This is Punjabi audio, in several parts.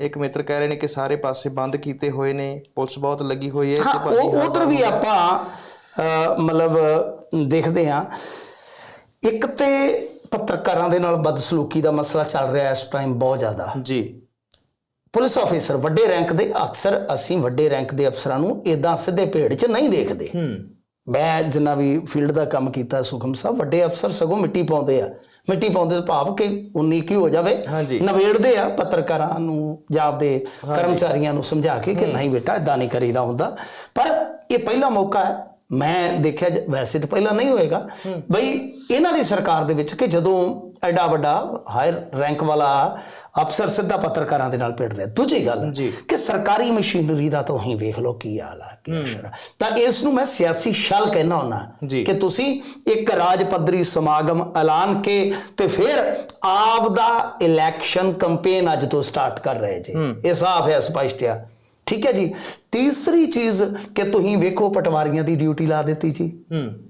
ਇੱਕ ਮਿੱਤਰ ਕਹਿ ਰਹੇ ਨੇ ਕਿ ਸਾਰੇ ਪਾਸੇ ਬੰਦ ਕੀਤੇ ਹੋਏ ਨੇ ਪੁਲਿਸ ਬਹੁਤ ਲੱਗੀ ਹੋਈ ਹੈ ਤੇ ਭਾਜੀ ਉਹ ਉਧਰ ਵੀ ਆਪਾਂ ਮਤਲਬ ਦੇਖਦੇ ਹਾਂ। ਇੱਕ ਤੇ ਪੱਤਰਕਾਰਾਂ ਦੇ ਨਾਲ ਬਦਸਲੂਕੀ ਦਾ ਮਸਲਾ ਚੱਲ ਰਿਹਾ ਇਸ ਟਾਈਮ ਬਹੁਤ ਜ਼ਿਆਦਾ। ਜੀ। ਪੁਲਿਸ ਆਫੀਸਰ ਵੱਡੇ ਰੈਂਕ ਦੇ ਅਕਸਰ ਅਸੀਂ ਵੱਡੇ ਰੈਂਕ ਦੇ ਅਫਸਰਾਂ ਨੂੰ ਇਦਾਂ ਸਿੱਧੇ ਭੇੜ 'ਚ ਨਹੀਂ ਦੇਖਦੇ। ਹੂੰ। ਮੈਂ ਜਿੰਨਾ ਵੀ ਫੀਲਡ ਦਾ ਕੰਮ ਕੀਤਾ ਸੁਖਮ ਸਾਹਿਬ ਵੱਡੇ ਅਫਸਰ ਸਗੋਂ ਮਿੱਟੀ ਪਾਉਂਦੇ ਆ। ਮਿੱਟੀ ਪਾਉਂਦੇ ਭਾਵ ਕਿ 19 ਕੀ ਹੋ ਜਾਵੇ। ਨਵੇੜਦੇ ਆ ਪੱਤਰਕਾਰਾਂ ਨੂੰ ਜਾਂ ਆਪਦੇ ਕਰਮਚਾਰੀਆਂ ਨੂੰ ਸਮਝਾ ਕੇ ਕਿ ਨਹੀਂ ਬੇਟਾ ਇਦਾਂ ਨਹੀਂ ਕਰੀਦਾ ਹੁੰਦਾ। ਪਰ ਇਹ ਪਹਿਲਾ ਮੌਕਾ ਹੈ। ਮੈਂ ਦੇਖਿਆ ਵੈਸੇ ਤਾਂ ਪਹਿਲਾਂ ਨਹੀਂ ਹੋਏਗਾ। ਬਈ ਇਹਨਾਂ ਦੀ ਸਰਕਾਰ ਦੇ ਵਿੱਚ ਕਿ ਜਦੋਂ ਐਡਾ ਵੱਡਾ ਹਾਇਰ ਰੈਂਕ ਵਾਲਾ ਅਫਸਰ ਸਿੱਧਾ ਪੱਤਰਕਾਰਾਂ ਦੇ ਨਾਲ ਭਿੜ ਰਿਹਾ। ਦੂਜੀ ਗੱਲ। ਕਿ ਸਰਕਾਰੀ ਮਸ਼ੀਨਰੀ ਦਾ ਤੁਸੀਂ ਵੇਖ ਲਓ ਕੀ ਹਾਲ ਆ ਕੀ ਅਸਰ ਆ। ਤਾਂ ਇਸ ਨੂੰ ਮੈਂ ਸਿਆਸੀ ਛਲ ਕਹਿਣਾ ਹੁੰਦਾ। ਕਿ ਤੁਸੀਂ ਇੱਕ ਰਾਜ ਪੱਧਰੀ ਸਮਾਗਮ ਐਲਾਨ ਕੇ ਤੇ ਫਿਰ ਆਪ ਦਾ ਇਲੈਕਸ਼ਨ ਕੈਂਪੇਨ ਅੱਜ ਤੋਂ ਸਟਾਰਟ ਕਰ ਰਹੇ ਜੀ। ਇਹ ਸਾਫ਼ ਹੈ ਸਪਸ਼ਟ ਆ। ਠੀਕ ਹੈ ਜੀ। ਤੀਸਰੀ ਚੀਜ਼ ਕਿ ਤੁਸੀਂ ਵੇਖੋ ਪਟਵਾਰੀਆਂ ਦੀ ਡਿਊਟੀ ਲਾ ਦਿੱਤੀ ਜੀ। ਹੂੰ।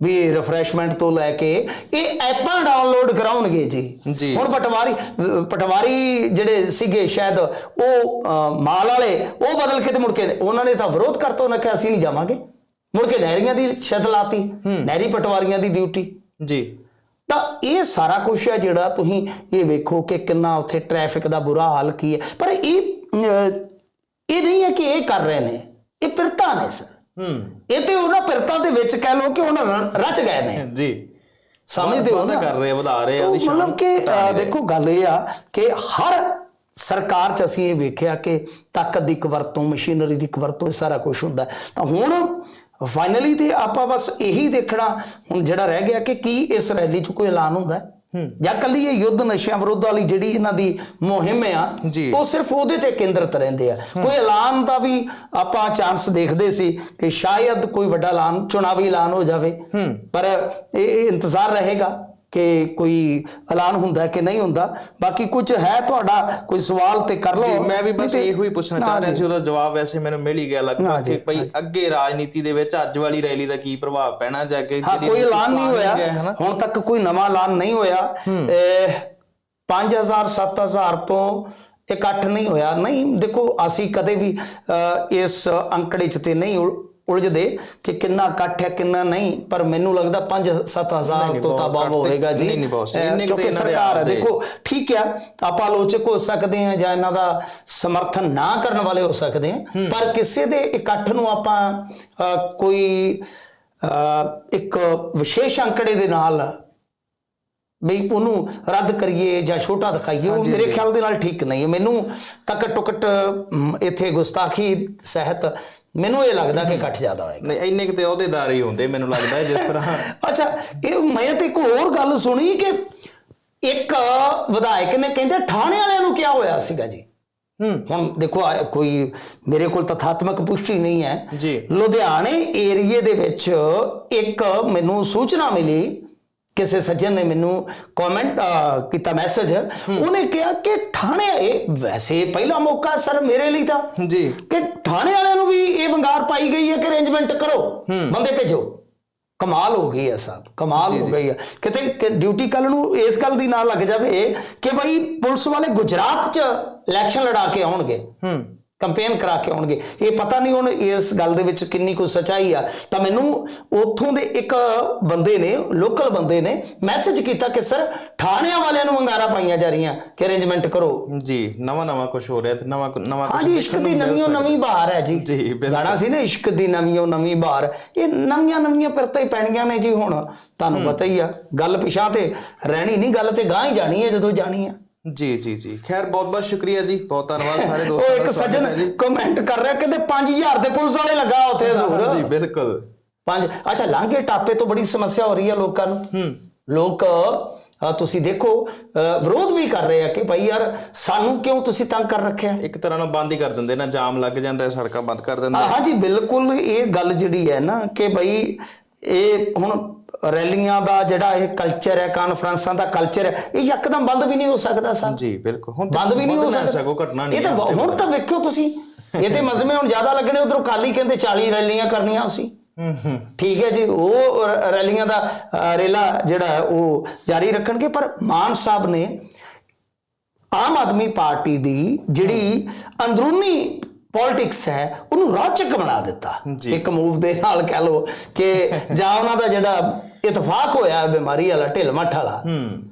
ਵੀ ਰਿਫਰੈਸ਼ਮੈਂਟ ਤੋਂ ਲੈ ਕੇ ਇਹ ਐਪਾਂ ਡਾਊਨਲੋਡ ਕਰਾਉਣਗੇ ਜੀ। ਹੁਣ ਪਟਵਾਰੀ ਪਟਵਾਰੀ ਜਿਹੜੇ ਸੀਗੇ ਸ਼ਾਇਦ ਉਹ ਮਾਲ ਵਾਲੇ ਉਹ ਬਦਲ ਕੇ ਤੇ ਮੁੜ ਕੇ ਉਹਨਾਂ ਨੇ ਤਾਂ ਵਿਰੋਧ ਕਰਤਾ ਉਹਨਾਂ ਕਿਹਾ ਅਸੀਂ ਨਹੀਂ ਜਾਵਾਂਗੇ। ਮੁੜ ਕੇ ਨਹਿਰੀਆਂ ਦੀ ਸ਼ਰਤ ਲਾਤੀ ਨਹਿਰੀ ਪਟਵਾਰੀਆਂ ਦੀ ਡਿਊਟੀ ਜੀ। ਤਾਂ ਇਹ ਸਾਰਾ ਕੁਝ ਹੈ ਜਿਹੜਾ ਤੁਸੀਂ ਇਹ ਵੇਖੋ ਕਿ ਕਿੰਨਾ ਉੱਥੇ ਟ੍ਰੈਫਿਕ ਦਾ ਬੁਰਾ ਹਾਲ ਕੀ ਹੈ। ਪਰ ਇਹ ਇਹ ਨਹੀਂ ਹੈ ਕਿ ਇਹ ਕਰ ਰਹੇ ਨੇ ਇਹ ਪਿਰਤਾ ਨੇ ਸਰ। ਹੂੰ। ਇਹ ਤੇ ਉਹਨਾਂ ਪਿਰਤਾ ਦੇ ਵਿੱਚ ਕਹਿ ਲਓ ਕਿ ਉਹਨਾਂ ਰਚ ਗਏ ਨੇ। ਜੀ। ਸਮਝਦੇ ਹੋ ਨਾ? ਕਰ ਰਹੇ ਵਧਾ ਰਹੇ ਆ ਉਹਦੀ ਉਹ ਸ਼ਾਨ ਮਤਲਬ ਕਿ। ਦੇਖੋ ਗੱਲ ਇਹ ਆ ਕਿ ਹਰ ਸਰਕਾਰ ਚ ਅਸੀਂ ਇਹ ਵੇਖਿਆ ਕਿ ਤਾਕਤ ਦੀ ਇੱਕ ਵਰਤੋਂ ਮਸ਼ੀਨਰੀ ਦੀ ਇੱਕ ਵਰਤੋਂ ਇਹ ਸਾਰਾ ਕੁਝ ਹੁੰਦਾ। ਤਾਂ ਹੁਣ ਫਾਈਨਲੀ ਤੇ ਆਪਾਂ ਬਸ ਇਹੀ ਦੇਖਣਾ। ਹੁਣ ਜਿਹੜਾ ਰਹਿ ਗਿਆ ਕਿ ਕੀ ਇਸ ਰੈਲੀ 'ਚ ਕੋਈ ਐਲਾਨ ਹੁੰਦਾ? ਹੈ ਜਾਂ ਕੱਲੀ ਇਹ ਯੁੱਧ ਨਸ਼ਿਆਂ ਵਿਰੁੱਧ ਵਾਲੀ ਜਿਹੜੀ ਇਹਨਾਂ ਦੀ ਮੁਹਿੰਮ ਆ। ਉਹ ਸਿਰਫ ਉਹਦੇ ਤੇ ਕੇਂਦਰਿਤ ਰਹਿੰਦੇ ਆ। ਕੋਈ ਐਲਾਨ ਦਾ ਵੀ ਆਪਾਂ ਚਾਂਸ ਦੇਖਦੇ ਸੀ ਕਿ ਸ਼ਾਇਦ ਕੋਈ ਵੱਡਾ ਐਲਾਨ ਚੁਣਾਵੀ ਐਲਾਨ ਹੋ ਜਾਵੇ। ਪਰ ਇਹ ਇੰਤਜ਼ਾਰ ਰਹੇਗਾ। ਕਿ ਕੋਈ ਐਲਾਨ ਹੁੰਦਾ ਕਿ ਨਹੀਂ ਹੁੰਦਾ। ਬਾਕੀ ਕੁਝ ਹੈ ਤੁਹਾਡਾ ਕੋਈ ਸਵਾਲ ਤੇ ਕਰ ਲਓ। ਮੈਂ ਵੀ ਬਸ ਇਹੋ ਹੀ ਪੁੱਛਣਾ ਚਾਹ ਰਿਹਾ ਸੀ ਉਹਦਾ ਜਵਾਬ ਵੈਸੇ ਮੈਨੂੰ ਮਿਲ ਹੀ ਗਿਆ ਜੀ, ਕਿ ਭਈ ਅੱਗੇ ਰਾਜਨੀਤੀ ਦੇ ਵਿੱਚ ਅੱਜ ਵਾਲੀ ਰੈਲੀ ਦਾ ਕੀ ਪ੍ਰਭਾਵ ਪੈਣਾ ਜਾਂ ਕਿ ਜਿਹੜੀ ਕੋਈ ਐਲਾਨ ਨਹੀਂ ਹੋਇਆ। ਹੁਣ ਤੱਕ ਕੋਈ ਨਵਾਂ ਐਲਾਨ ਨਹੀਂ ਹੋਇਆ। ਇਹ 5000 7000 ਤੋਂ ਇਕੱਠ ਨਹੀਂ ਹੋਇਆ। ਨਹੀਂ ਦੇਖੋ ਅਸੀਂ ਕਦੇ ਵੀ ਇਸ ਅੰਕੜੇ 'ਚ ਤੇ ਨਹੀਂ ਉਲਝਦੇ ਕਿ ਕਿੰਨਾ ਇਕੱਠ ਹੈ ਕਿੰਨਾ ਨਹੀਂ ਪਰ ਮੈਨੂੰ ਲੱਗਦਾ 5-7000 ਨਹੀਂ, ਤੋਂ ਤਾਂ ਬਹੁਤ ਹੋਏਗਾ ਜੀ। ਨਹੀਂ, ਨਹੀਂ, ਬਹੁਤ ਸਹੀ। ਅਹ, ਇੰਨੇ ਕੁ ਤੇ ਕਿਉਂਕਿ ਇਹਨਾਂ ਦੇ ਸਰਕਾਰ ਦੇਖੋ ਠੀਕ ਹੈ ਆਪਾਂ ਆਲੋਚਕ ਹੋ ਸਕਦੇ ਹਾਂ ਜਾਂ ਇਹਨਾਂ ਦਾ ਸਮਰਥਨ ਨਾ ਕਰਨ ਵਾਲੇ ਹੋ ਸਕਦੇ ਹਾਂ ਪਰ ਕਿਸੇ ਦੇ ਇਕੱਠ ਨੂੰ ਆਪਾਂ ਕੋਈ ਇੱਕ ਵਿਸ਼ੇਸ਼ ਅੰਕੜੇ ਦੇ ਨਾਲ ਵੀ ਉਹਨੂੰ ਰੱਦ ਕਰੀਏ ਜਾਂ ਛੋਟਾ ਦਿਖਾਈਏ ਉਹ ਮੇਰੇ ਖਿਆਲ ਦੇ ਨਾਲ ਠੀਕ ਨਹੀਂ ਹੈ। ਮੈਨੂੰ ਤੱਕ ਟੁਕਟ ਇੱਥੇ ਗੁਸਤਾਖੀ ਸਹਿਤ ਮੈਨੂੰ ਇਹ ਲੱਗਦਾ ਕਿ ਇਕੱਠ ਜ਼ਿਆਦਾ ਹੋਏਗਾ। ਨਹੀਂ ਇੰਨੇ ਕਿਤੇ ਅਹੁਦੇਦਾਰ ਹੀ ਹੁੰਦੇ ਮੈਨੂੰ ਲੱਗਦਾ ਜਿਸ ਤਰ੍ਹਾਂ। ਅੱਛਾ ਇਹ ਮੈਂ ਤੇ ਇੱਕ ਹੋਰ ਗੱਲ ਸੁਣੀ ਕਿ ਇੱਕ ਵਿਧਾਇਕ ਨੇ ਕਹਿੰਦੇ ਥਾਣੇ ਵਾਲਿਆਂ ਨੂੰ ਕਿਹਾ ਹੋਇਆ ਸੀਗਾ ਜੀ। ਹੂੰ। ਹੁਣ ਦੇਖੋ ਕੋਈ ਮੇਰੇ ਕੋਲ ਤਥਾਤਮਕ ਪੁਸ਼ਟੀ ਨਹੀਂ ਹੈ। ਜੀ। ਲੁਧਿਆਣੇ ਏਰੀਏ ਦੇ ਵਿੱਚ ਇੱਕ ਮੈਨੂੰ ਸੂਚਨਾ ਮਿਲੀ ਕਿਸੇ ਸੱਜਣ ਨੇ ਮੈਨੂੰ ਕਮੈਂਟ ਕੀਤਾ ਮੈਸੇਜ ਉਹਨੇ ਕਿਹਾ ਕਿ ਥਾਣੇ ਇਹ ਵੈਸੇ ਪਹਿਲਾ ਮੌਕਾ ਸਰ ਮੇਰੇ ਲਈ ਤਾਂ। ਜੀ। ਕਿ ਥਾਣੇ ਵਾਲਿਆਂ ਨੂੰ ਵੀ ਇਹ ਵੰਗਾਰ ਪਾਈ ਗਈ ਹੈ ਕਿ ਅਰੇਂਜਮੈਂਟ ਕਰੋ। ਬੰਦੇ ਭੇਜੋ। ਕਮਾਲ ਹੋ ਗਈ ਹੈ ਸਾਹਿਬ ਕਮਾਲ ਹੋ ਗਈ ਹੈ। ਕਿਤੇ ਡਿਊਟੀ ਕੱਲ ਨੂੰ ਇਸ ਗੱਲ ਦੀ ਨਾਲ ਲੱਗ ਜਾਵੇ ਕਿ ਭਾਈ ਪੁਲਿਸ ਵਾਲੇ ਗੁਜਰਾਤ 'ਚ ਇਲੈਕਸ਼ਨ ਲੜਾ ਕੇ ਆਉਣਗੇ। ਹੂੰ। ਕੰਪੇਨ ਕਰਾ ਕੇ ਆਉਣਗੇ। ਇਹ ਪਤਾ ਨਹੀਂ ਹੁਣ ਇਸ ਗੱਲ ਦੇ ਵਿੱਚ ਕਿੰਨੀ ਕੁ ਸਚਾਈ ਆ। ਤਾਂ ਮੈਨੂੰ ਉੱਥੋਂ ਦੇ ਇੱਕ ਬੰਦੇ ਨੇ ਲੋਕਲ ਬੰਦੇ ਨੇ ਮੈਸੇਜ ਕੀਤਾ ਕਿ ਸਰ ਥਾਣਿਆਂ ਵਾਲਿਆਂ ਨੂੰ ਵੰਗਾਰਾ ਪਾਈਆਂ ਜਾ ਰਹੀਆਂ। ਕਿ ਅਰੇਂਜਮੈਂਟ ਕਰੋ? ਜੀ ਨਵਾਂ ਨਵਾਂ ਕੁਝ ਹੋ ਰਿਹਾ ਤੇ ਨਵਾਂ ਨਵਾਂ ਕੁਝ ਹਾਂਜੀ ਇਸ਼ਕ ਦੀ ਨਵੀਂ ਨਵੀਂ ਬਹਾਰ ਹੈ ਜੀ। ਗਾਣਾ ਸੀ ਨਾ ਇਸ਼ਕ ਦੀ ਨਵੀਂ ਨਵੀਂ ਬਹਾਰ। ਇਹ ਨਵੀਆਂ ਨਵੀਆਂ ਪਿਰਤਾਂ ਹੀ ਪੈਣੀਆਂ ਨੇ ਜੀ ਹੁਣ। ਤੁਹਾਨੂੰ ਪਤਾ ਹੀ ਆ ਗੱਲ ਪਿਛਾਂ ਤੇ ਰਹਿਣੀ ਨਹੀਂ ਗੱਲ ਤੇ ਗਾਂ ਹੀ ਜਾਣੀ ਹੈ ਜਦੋਂ ਜਾਣੀ ਹੈ ਜੀ ਜੀ ਜੀ। ਖੈਰ ਬਹੁਤ ਬਹੁਤ ਸ਼ੁਕਰੀਆ ਜੀ। ਬਹੁਤ ਧੰਨਵਾਦ ਸਾਰੇ ਉਹ ਦੋਸਤਾਂ ਇੱਕ ਦਾ ਸਵਾਗਤ ਹੈ ਜੀ। ਸੱਜਣ ਕਮੈਂਟ ਕਰ ਰਿਹਾ ਕਹਿੰਦੇ 5000 ਦੇ ਪੁਲਿਸ ਵਾਲੇ ਲੱਗਾ ਉੱਥੇ ਜ਼ਰੂਰ ਜੀ ਬਿਲਕੁਲ। ਪੰਜ ਅੱਛਾ ਲਾਂਘੇ ਟਾਪੇ ਤੋਂ ਬੜੀ ਸਮੱਸਿਆ ਹੋ ਰਹੀ ਹੈ ਲੋਕਾਂ ਨੂੰ। ਹੂੰ। ਲੋਕ ਅ, ਤੁਸੀਂ ਦੇਖੋ ਅ, ਵਿਰੋਧ ਵੀ ਕਰ ਰਹੇ ਆ ਕਿ ਭਾਈ ਯਾਰ ਸਾਨੂੰ ਕਿਉਂ ਤੁਸੀਂ ਤੰਗ ਕਰ ਰੱਖਿਆ? ਇੱਕ ਤਰ੍ਹਾਂ ਨਾਲ ਬੰਦ ਹੀ ਕਰ ਦਿੰਦੇ ਨਾ ਜਾਮ ਲੱਗ ਜਾਂਦਾ ਹੈ, ਸੜਕਾਂ ਬੰਦ ਕਰ ਦਿੰਦੇ ਹਾਂ ਜੀ ਬਿਲਕੁਲ ਇਹ ਗੱਲ ਜਿਹੜੀ ਹੈ ਨਾ ਕਿ ਭਾਈ ਇਹ ਹੁਣ ਰੈਲੀਆਂ ਦਾ ਜਿਹੜਾ ਇਹ ਕਲਚਰ ਹੈ ਕਾਨਫਰੰਸਾਂ ਦਾ ਕਲਚਰ ਹੈ ਇਹ ਯਕਦਮ ਬੰਦ ਵੀ ਨਹੀਂ ਹੋ ਸਕਦਾ ਸਾਹਿਬ ਜੀ ਬਿਲਕੁਲ। ਹੁਣ ਬੰਦ ਵੀ ਨਹੀਂ ਹੋ ਸਕਦਾ। ਘਟਨਾ ਨਹੀਂ ਇਹ ਤਾਂ ਹੁਣ ਤਾਂ ਵੇਖਿਓ ਤੁਸੀਂ ਇਹ ਤੇ ਮਜ਼ਮੇ ਹੁਣ ਜ਼ਿਆਦਾ ਲੱਗਣੇ ਉਧਰੋਂ ਕਾਲੀ ਕਹਿੰਦੇ 40 ਰੈਲੀਆਂ ਕਰਨੀਆਂ ਸੀ ਠੀਕ ਹੈ ਜੀ ਉਹ ਰੈਲੀਆਂ ਦਾ ਰੇਲਾ ਜਿਹੜਾ ਉਹ ਜਾਰੀ ਰੱਖਣਗੇ ਪਰ ਮਾਨ ਸਾਹਿਬ ਨੇ ਆਮ ਆਦਮੀ ਪਾਰਟੀ ਦੀ ਜਿਹੜੀ ਅੰਦਰੂਨੀ ਪੋਲਿਟਿਕਸ ਹੈ ਉਹਨੂੰ ਰੌਚਕ ਬਣਾ ਦਿੱਤਾ। ਇੱਕ ਮੂਵ ਦੇ ਨਾਲ ਕਹਿ ਲੋ ਕਿ ਜਾਂ ਉਹਨਾਂ ਦਾ ਜਿਹੜਾ ਇਤਫਾਕ ਹੋਇਆ ਬਿਮਾਰੀ ਵਾਲਾ ਢਿੱਲ ਮੱਠ ਵਾਲਾ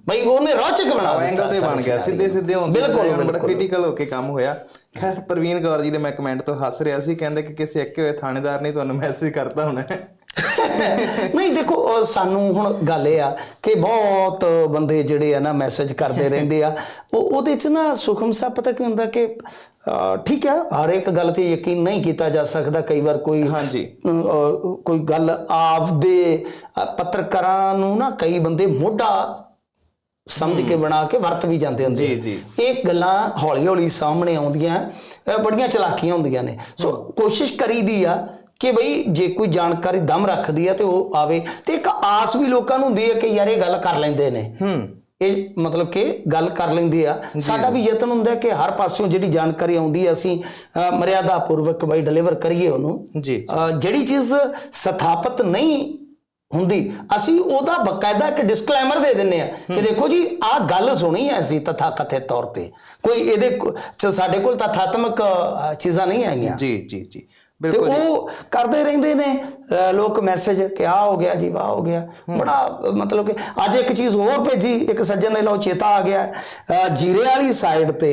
ਬਈ ਉਹਨੇ ਰੌਚਕ ਬਣਾ ਦਿੱਤਾ ਐਂਗਲ ਤੇ ਬਣ ਗਿਆ ਸਿੱਧੇ ਸਿੱਧੇ ਹੁੰਦੇ ਬਿਲਕੁਲ ਬੜਾ। ਕ੍ਰਿਟੀਕਲ ਹੋ ਕੇ ਕੰਮ ਹੋਇਆ ਖੈਰ ਪ੍ਰਵੀਨ ਕੌਰ ਜੀ ਦੇ ਮੈਂ ਕਮੈਂਟ ਤੋਂ ਹੱਸ ਰਿਹਾ ਸੀ ਕਹਿੰਦੇ ਕਿ ਕਿਸੇ ਅੱਕੇ ਹੋਏ ਥਾਣੇਦਾਰ ਨੇ ਤੁਹਾਨੂੰ ਮੈਸੇਜ ਕਰਤਾ ਹੋਣਾ ਹੈ। ਨਹੀਂ ਦੇਖੋ ਅਹ ਸਾਨੂੰ ਹੁਣ ਗੱਲ ਇਹ ਆ ਕਿ ਬਹੁਤ ਬੰਦੇ ਜਿਹੜੇ ਆ ਨਾ ਮੈਸੇਜ ਕਰਦੇ ਰਹਿੰਦੇ ਆ। ਉਹ ਉਹਦੇ ਚ ਨਾ ਸੁਖਮ ਸਾਹਿਬ ਪਤਾ ਕੀ ਹੁੰਦਾ ਕਿ ਅਹ ਠੀਕ ਹੈ ਹਰ ਇੱਕ ਗੱਲ ਤੇ ਯਕੀਨ ਨਹੀਂ ਕੀਤਾ ਜਾ ਸਕਦਾ ਕਈ ਵਾਰ ਕੋਈ ਹਾਂਜੀ। ਅਹ ਕੋਈ ਗੱਲ ਆਪਦੇ ਅਹ ਪੱਤਰਕਾਰਾਂ ਨੂੰ ਨਾ ਕਈ ਬੰਦੇ ਮੋਢਾ ਸਮਝ ਕੇ ਬਣਾ ਕੇ ਵਰਤ ਵੀ ਜਾਂਦੇ ਹੁੰਦੇ ਜੀ, ਆ। ਜੀ। ਇਹ ਗੱਲਾਂ ਹੌਲੀ ਹੌਲੀ ਸਾਹਮਣੇ ਆਉਂਦੀਆਂ ਅਹ ਬੜੀਆਂ ਚਲਾਕੀਆਂ ਹੁੰਦੀਆਂ ਨੇ। ਸੋ ਕੋਸ਼ਿਸ਼ ਕਰੀਦੀ ਆ ਕਿ ਬਈ ਜੇ ਕੋਈ ਜਾਣਕਾਰੀ ਦਮ ਰੱਖਦੀ ਆ ਤੇ ਉਹ ਆਵੇ। ਤੇ ਇੱਕ ਆਸ ਵੀ ਲੋਕਾਂ ਨੂੰ ਹੁੰਦੀ ਹੈ ਕਿ ਯਾਰ ਇਹ ਗੱਲ ਕਰ ਲੈਂਦੇ ਨੇ। ਹੂੰ। ਇਹ ਮਤਲਬ ਕਿ ਗੱਲ ਕਰ ਲੈਂਦੇ ਆ। ਸਾਡਾ ਵੀ ਯਤਨ ਹੁੰਦਾ ਹੈ ਕਿ ਹਰ ਪਾਸਿਓਂ ਜਿਹੜੀ ਜਾਣਕਾਰੀ ਆਉਂਦੀ ਹੈ ਅਸੀਂ ਮਰਿਆਦਾ ਪੂਰਵਕ ਬਈ ਡਿਲੀਵਰ ਕਰੀਏ ਉਹਨੂੰ। ਜੀ ਜਿਹੜੀ ਚੀਜ਼ ਸਥਾਪਿਤ ਨਹੀਂ ਹੁੰਦੀ। ਅਸੀਂ ਉਹਦਾ ਬਕਾਇਦਾ ਇੱਕ ਡਿਸਕਲੇਮਰ ਦੇ ਦਿੰਨੇ ਆ ਕਿ ਦੇਖੋ ਜੀ ਆਹ ਗੱਲ ਸੁਣੀ ਹੈ ਅਸੀਂ ਤਥਾ ਕਥਿਤ ਤੌਰ ਤੇ। ਕੋਈ ਇਹਦੇ ਚ ਸਾਡੇ ਕੋਲ ਤਥਾਤਮਕ ਚੀਜ਼ਾਂ ਨਹੀਂ ਆਈਆਂ ਜੀ ਜੀ ਜੀ। ਬਿਲਕੁਲ। ਉਹ ਕਰਦੇ ਰਹਿੰਦੇ ਨੇ ਲੋਕ ਮੈਸੇਜ ਕਿ ਆ ਹੋ ਗਿਆ ਜੀ ਵਾਹ ਹੋ ਗਿਆ। ਬੜਾ ਮਤਲਬ ਕਿ ਅੱਜ ਇੱਕ ਚੀਜ਼ ਹੋਰ ਭੇਜੀ ਇੱਕ ਸੱਜਣ ਨੇ ਲਓ ਚੇਤਾ ਆ ਗਿਆ। ਜੀਰੇ ਵਾਲੀ ਸਾਈਡ ਤੇ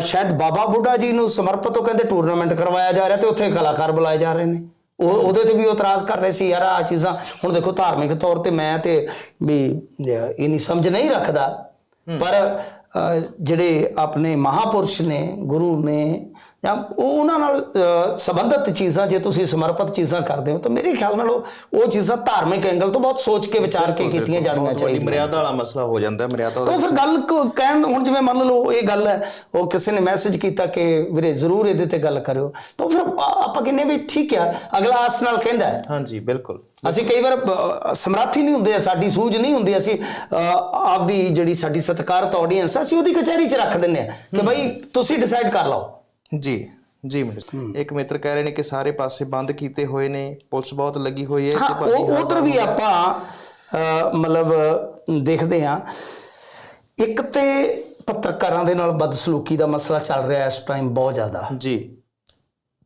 ਸ਼ਾਇਦ ਬਾਬਾ ਬੁੱਢਾ ਜੀ ਨੂੰ ਸਮਰਪਿਤ ਉਹ ਕਹਿੰਦੇ ਟੂਰਨਾਮੈਂਟ ਕਰਵਾਇਆ ਜਾ ਰਿਹਾ ਤੇ ਉੱਥੇ ਕਲਾਕਾਰ ਬੁਲਾਏ ਜਾ ਰਹੇ ਨੇ। ਉਹ ਉਹਦੇ ਤੇ ਵੀ ਉਹ ਇਤਰਾਜ਼ ਕਰ ਰਹੇ ਸੀ ਯਾਰ ਆ ਚੀਜ਼ਾਂ ਹੁਣ ਦੇਖੋ ਧਾਰਮਿਕ ਤੌਰ ਤੇ ਮੈਂ ਤੇ ਵੀ ਅਹ, ਇੰਨੀ ਸਮਝ ਨਹੀਂ ਰੱਖਦਾ। ਪਰ ਜਿਹੜੇ ਆਪਣੇ ਮਹਾਪੁਰਸ਼ ਨੇ ਗੁਰੂ ਨੇ ਜਾਂ ਉਹ ਉਹਨਾਂ ਨਾਲ ਸੰਬੰਧਿਤ ਚੀਜ਼ਾਂ ਜੇ ਤੁਸੀਂ ਸਮਰਪਿਤ ਚੀਜ਼ਾਂ ਕਰਦੇ ਹੋ ਤਾਂ ਮੇਰੇ ਖਿਆਲ ਨਾਲ ਉਹ ਉਹ ਚੀਜ਼ਾਂ ਧਾਰਮਿਕ ਐਂਗਲ ਤੋਂ ਬਹੁਤ ਸੋਚ ਕੇ ਵਿਚਾਰ ਕੇ ਕੀਤੀਆਂ ਜਾਣੀਆਂ ਚਾਹੀਦੀਆਂ। ਮਰਿਆਦਾ ਵਾਲਾ ਮਸਲਾ ਹੋ ਜਾਂਦਾ ਹੈ, ਮਰਿਆਦਾ ਤਾਂ ਫਿਰ ਗੱਲ ਕਹਿਣ ਹੁਣ ਜਿਵੇਂ ਮੰਨ ਲਓ ਇਹ ਗੱਲ ਹੈ ਉਹ ਕਿਸੇ ਨੇ ਮੈਸੇਜ ਕੀਤਾ ਕਿ ਵੀਰੇ ਜ਼ਰੂਰ ਇਹਦੇ ਤੇ ਗੱਲ ਕਰਿਓ ਤਾਂ ਫਿਰ ਆਪਾਂ ਕਿੰਨੇ ਵੀ ਠੀਕ ਆ ਅਗਲਾ ਆਸ ਨਾਲ ਕਹਿੰਦਾ। ਹਾਂਜੀ ਬਿਲਕੁਲ। ਅਸੀਂ ਕਈ ਵਾਰ ਸਮਰੱਥ ਨਹੀਂ ਹੁੰਦੇ ਸਾਡੀ ਸੂਝ ਨਹੀਂ ਹੁੰਦੀ ਅਸੀਂ ਆਪਦੀ ਜਿਹੜੀ ਸਾਡੀ ਸਤਿਕਾਰਤ ਆਡੀਅנס ਅਸੀਂ ਉਹਦੀ ਕਚਹਿਰੀ 'ਚ ਰੱਖ ਦਿੰਨੇ ਆ ਕਿ ਭਾਈ ਤੁਸੀਂ ਡਿਸਾਈਡ ਕਰ ਲਓ। ਜੀ ਜੀ ਮਿੱਤਰ ਇੱਕ ਮਿੱਤਰ ਕਹਿ ਰਹੇ ਨੇ ਕਿ ਸਾਰੇ ਪਾਸੇ ਬੰਦ ਕੀਤੇ ਹੋਏ ਨੇ ਪੁਲਿਸ ਬਹੁਤ ਲੱਗੀ ਹੋਈ ਹੈ ਤੇ ਉਹ ਉਧਰ ਵੀ ਆਪਾਂ ਮਤਲਬ ਦੇਖਦੇ ਹਾਂ। ਇੱਕ ਤੇ ਪੱਤਰਕਾਰਾਂ ਦੇ ਨਾਲ ਬਦਸਲੂਕੀ ਦਾ ਮਸਲਾ ਚੱਲ ਰਿਹਾ ਇਸ ਟਾਈਮ ਬਹੁਤ ਜ਼ਿਆਦਾ। ਜੀ।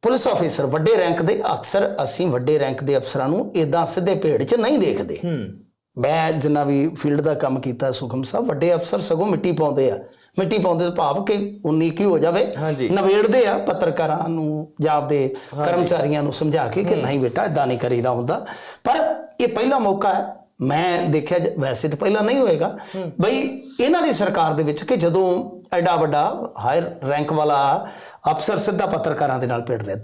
ਪੁਲਿਸ ਆਫੀਸਰ ਵੱਡੇ ਰੈਂਕ ਦੇ ਅਕਸਰ ਅਸੀਂ ਵੱਡੇ ਰੈਂਕ ਦੇ ਅਫਸਰਾਂ ਨੂੰ ਇਦਾਂ ਸਿੱਧੇ ਭੇੜ 'ਚ ਨਹੀਂ ਦੇਖਦੇ। ਹੂੰ। ਮੈਂ ਜਿੰਨਾ ਵੀ ਫੀਲਡ ਦਾ ਕੰਮ ਕੀਤਾ ਸੁਖਮ ਸਾਹਿਬ ਵੱਡੇ ਅਫਸਰ ਸਗੋਂ ਮਿੱਟੀ ਪਾਉਂਦੇ ਆ। ਮਿੱਟੀ ਪਾਉਂਦੇ ਤੋਂ ਭਾਵ ਕਿ 19 ਕੀ ਹੋ ਜਾਵੇ। ਨਵੇੜਦੇ ਆ ਪੱਤਰਕਾਰਾਂ ਨੂੰ ਜਾਂ ਆਪਦੇ ਕਰਮਚਾਰੀਆਂ ਨੂੰ ਸਮਝਾ ਕੇ ਕਿ ਨਹੀਂ ਬੇਟਾ ਇਦਾਂ ਨਹੀਂ ਕਰੀਦਾ ਹੁੰਦਾ। ਪਰ ਇਹ ਪਹਿਲਾ ਮੌਕਾ ਹੈ। ਮੈਂ ਦੇਖਿਆ ਵੈਸੇ ਤਾਂ ਪਹਿਲਾਂ ਨਹੀਂ ਹੋਏਗਾ। ਬਈ ਇਹਨਾਂ ਦੀ ਸਰਕਾਰ ਦੇ ਵਿੱਚ ਕਿ ਜਦੋਂ ਐਡਾ ਵੱਡਾ ਹਾਇਰ ਰੈਂਕ ਵਾਲਾ ਅਫਸਰ ਸਿੱਧਾ ਪੱਤਰਕਾਰਾਂ ਦੇ ਨਾਲ ਭਿੜ ਰਿਹਾ।